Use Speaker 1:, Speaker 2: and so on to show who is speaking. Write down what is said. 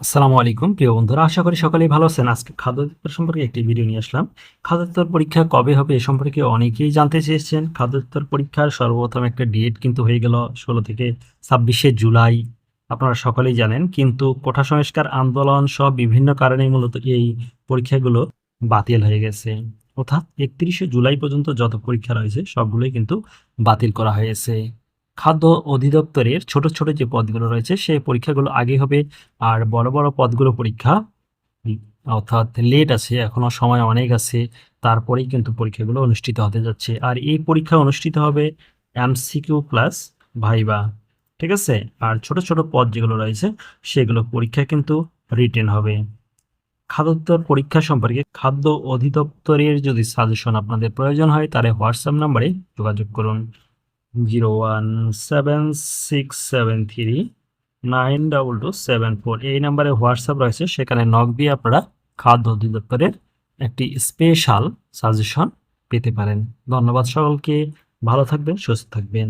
Speaker 1: আসসালামু আলাইকুম, প্রিয় বন্ধুরা। আশা করি সকলেই ভালো আছেন। আজকে খাদ্য দপ্তর সম্পর্কে একটি ভিডিও নিয়ে আসলাম। খাদ্য দপ্তর পরীক্ষা কবে হবে এ সম্পর্কে অনেকেই জানতে চেয়েছেন। খাদ্য দপ্তর পরীক্ষার সর্বপ্রথম একটা ডেট কিন্তু হয়ে গেল ষোলো থেকে ছাব্বিশে জুলাই। আপনারা সকলেই জানেন, কিন্তু কোঠা সংস্কার আন্দোলন সহ বিভিন্ন কারণে মূলত এই পরীক্ষাগুলো বাতিল হয়ে গেছে। অর্থাৎ একত্রিশে জুলাই পর্যন্ত যত পরীক্ষা রয়েছে, সবগুলোই কিন্তু বাতিল করা হয়েছে। খাদ্য অধিদপ্তরের ছোট ছোট যে পদগুলো রয়েছে সেই পরীক্ষাগুলো আগে হবে। আর বড় বড় পদগুলো পরীক্ষা অর্থাৎ লেট আছে, এখনও সময় অনেক আছে, তারপরেই কিন্তু পরীক্ষাগুলো অনুষ্ঠিত হতে যাচ্ছে। আর এই পরীক্ষা অনুষ্ঠিত হবে এমসিকিউ প্লাস ভাইবা, ঠিক আছে? আর ছোট ছোট পদ যেগুলো রয়েছে, সেগুলো পরীক্ষা কিন্তু রিটেন হবে। খাদ্য দপ্তর পরীক্ষা সম্পর্কে খাদ্য অধিদপ্তরের যদি সাজেশন আপনাদের প্রয়োজন হয়, তাহলে হোয়াটসঅ্যাপ নাম্বারে যোগাযোগ করুন। Zero one seven six seven three nine double two seven four এই নাম্বারে হোয়াটসঅ্যাপ রয়েছে, সেখানে নক দিয়ে আপনারা খাদ্য অধিদপ্তরের একটি স্পেশাল সাজেশন পেতে পারেন। ধন্যবাদ সকলকে, ভালো থাকবেন, সুস্থ থাকবেন।